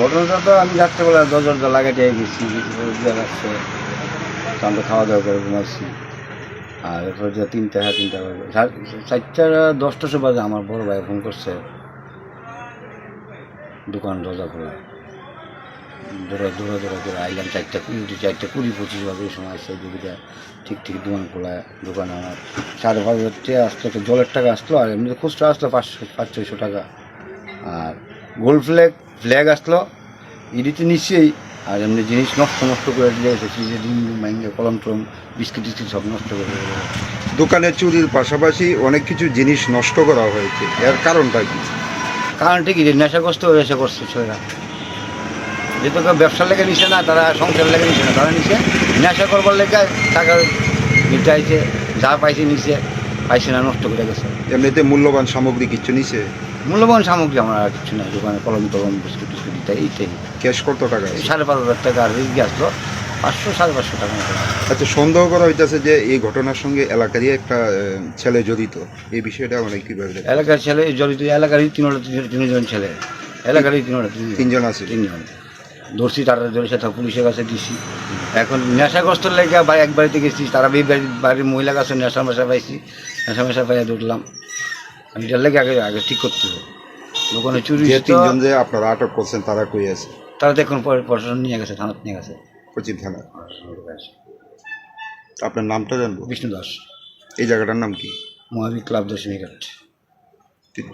ঘটনাটা তো আমি রাত্রেবেলা দরজা লাগাইতে গেছি লাগছে তো আমরা খাওয়া দাওয়া করে ঘুমাইছি। আর এরপর যে তিনটা হ্যাঁ তিনটা বাজে। চারটা সময় বাজে আমার বড় ভাই ফোন করছে। দোকান দরজা খোলা। দৌড়া দৌড়া দৌড়া করে আইলাম চারটা কুড়ি চারটা কুড়ি, পঁচিশ বাজে এই সময় আসছে দুবিটা ঠিক ঠিক দোকান খোলা, দোকানে আমার। সাড়ে পাঁচ হাজার আসতো একটা জলের টাকা আসলো, আর এমনি খুচরা আসলো পাঁচশো পাঁচ, ছয়শো টাকা। আর গোল্ড ফ্ল্যাগ ফ্ল্যাগ আসলো ইডিতে নিশ্চয়ই আর এমনি জিনিস নষ্ট নষ্ট করে দিয়ে গেছে ফ্রিজে ডিম মাইঙ্গে কলম টলম বিস্কিট টিস্কিট সব নষ্ট করে। দোকানে চুরির পাশাপাশি অনেক কিছু জিনিস নষ্ট করা হয়েছে। এর কারণটা কি? কারণ ঠিকই যে নেশাগ্রস্ত হয়ে এসে করছে ছেলেরা। যেহেতু ব্যবসার লেগে নিছে না তারা সংসার লেগে নিছে না তারা নিছে। নেশা করবার লেগে টাকা মিটাইছে যা পাইছে নিছে পাইছে না নষ্ট করে গেছে। এমনিতে মূল্যবান সামগ্রী কিছু নিছে? মূল্যবান সামগ্রী আমার আর কিছু নাই দোকানে কলম টলম বিস্কুট টিস্কুট ইত্যাদি ইত্যাদি ক্যাশ কত টাকা? সাড়ে পাঁচ হাজার টাকা আর রিস্কি আসলো পাঁচশো সাড়ে পাঁচশো টাকা আচ্ছা সন্দেহ করা হইতেছে যে এই ঘটনার সঙ্গে এলাকারই একটা ছেলে জড়িত। এই বিষয়টা মানে কীভাবে? এলাকার ছেলে জড়িত এলাকারই তিনটা তিনজন ছেলে। এলাকারই তিনটা তিনজন। তিনজন আছে? তিনজন। ধরছি তারা ধরেছে তা পুলিশের কাছে দিছি। এখন নেশাগ্রস্ত লেগে বা এক বাড়িতে গেছি তারা এই বাড়ি বাড়ির মহিলার কাছে নেশা মেশা পাইছি। নেশা মেশা পাইয়া ধরলাম। আমি এটার লেগে আগে আগে ঠিক করতে হবে। দোকানে চুরি যে তিনজন যে আপনারা আটক করছেন তারা কই আছে? তারা তো এখন পরে প্রশাসন নিয়ে গেছে থানাতে নিয়ে গেছে। পশ্চিম থানা। আপনার নামটা জানব? বিষ্ণু দাস। এই জায়গাটার নাম কি? মহাবীর ক্লাব দশমী ঘাট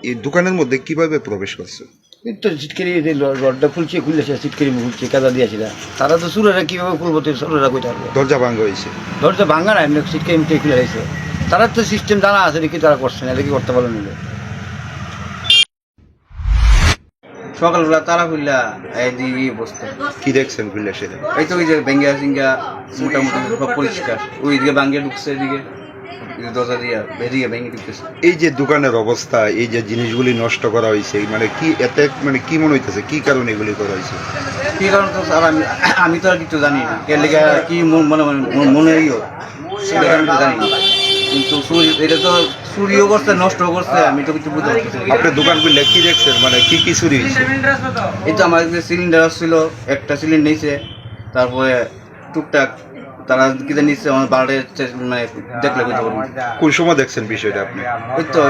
এই দোকানের মধ্যে কীভাবে প্রবেশ করছে? এই তো চিটকারি রডটা খুলছে খুলেছে চিটকারি খুলছে কাদা দিয়েছিল তারা তো সুরেরা কীভাবে খুলবো তো সুরেরা কইতে পারবে? দরজা ভাঙ্গা হয়েছে। দরজা ভাঙা না এমনি এমনি খুলে রয়েছে। তারা তো সিস্টেম জানা আছে নাকি তারা করছে না কি করতে পারল নিলে। সকালবেলা তারা খুললা এইদিকে বসতে কি দেখছেন খুললে এই তো ওই যে সিঙ্গা মোটামুটি সব পরিষ্কার। ওইদিকে বাঙ্গে ঢুকছে এদিকে এই দরজা দিয়া এদিকে ভেঙে ঢুকতেছে। এই যে দোকানের অবস্থা এই যে জিনিসগুলি নষ্ট করা হয়েছে মানে কি এতে মানে কি মনে হইতেছে কি কারণে এগুলি করা হয়েছে কি কারণ তো স্যার আমি আমি তো আর কিছু জানি না। এর লেগে কি মন- মনে মনে জানি না। কিন্তু এটা তো চুরিও করছে নষ্টও করছে আমি তো কিছু বুঝতে পারছি। আপনার দোকান খুললে কি দেখছেন মানে কি কি চুরি হয়েছে এই তো আমার যে সিলিন্ডার আসছিল একটা সিলিন্ডার নিয়েছে তারপরে টুকটাক তারা কিনে নিচ্ছে আমার বাড়ির মানে দেখলে বুঝতে পারব কোন সময় দেখছেন বিষয়টা আপনি ওই তো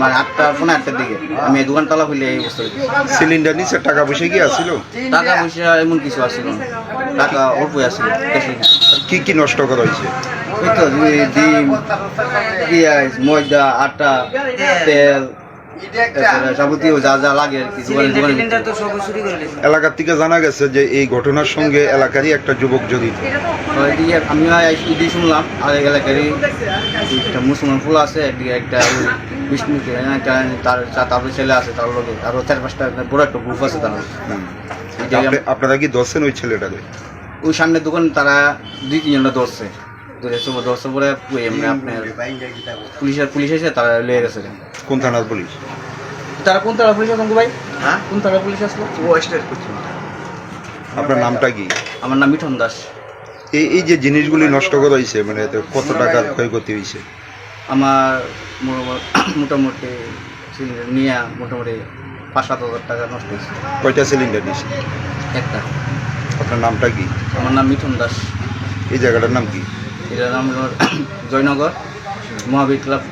মানে আটটা পনেরো আটটার দিকে আমি দোকান তালা খুলে এই অবস্থা। সিলিন্ডার নিচে টাকা পয়সা কি আসছিল টাকা পয়সা এমন কিছু আসছিল টাকা অল্পই আসছিল। কি কি নষ্ট করা হয়েছে? তো ডিম পেঁয়াজ ময়দা আটা তেল যাবতীয় যা যা লাগে এলাকার থেকে জানা গেছে যে এই ঘটনার সঙ্গে এলাকারই একটা যুবক জড়িত। আমি এদিকে শুনলাম আর এই এলাকারই একটা মুসলমান ফুল আছে একদিকে একটা বিষ্ণুকে তার তারপরে ছেলে আছে তার লোকে আরও চার পাঁচটা বড় একটা গ্রুপ আছে তার আপনারা কি ধরছেন ওই ছেলেটাকে? ওই সামনের দোকান তারা দুই তিনজনটা ধরছে। ধরেছে ধরছে পরে এমনি আপনার পুলিশের পুলিশ এসে তারা লেগে গেছে। কোন থানার পুলিশ? তারা কোন তারা পুলিশ আসলো ভাই? হ্যাঁ? কোন তারা পুলিশ আসলো? আপনার নামটা কি? আমার নাম মিঠন দাস। এই এই যে জিনিসগুলি নষ্ট করা হয়েছে মানে কত টাকার ক্ষয়ক্ষতি হয়েছে? আমার মোটামুটি- মোটামুটি সিলিন্ডার নিয়ে মোটামুটি পাঁচ সাত হাজার টাকা নষ্ট হয়েছে। কয়টা সিলিন্ডার নিয়েছে? একটা। আপনার নামটা কি? আমার নাম মিঠুন দাস। এই জায়গাটার নাম কি? এটার নাম হলো জয়নগর মহাবীর ক্লাব।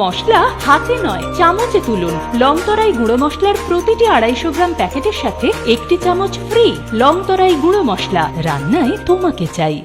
মশলা হাতে নয় চামচে তুলুন। লংতরাই গুঁড়ো মশলার প্রতিটি আড়াইশো গ্রাম প্যাকেটের সাথে একটি চামচ ফ্রি লংতরাই গুঁড়ো মশলা। রান্নায় তোমাকে চাই।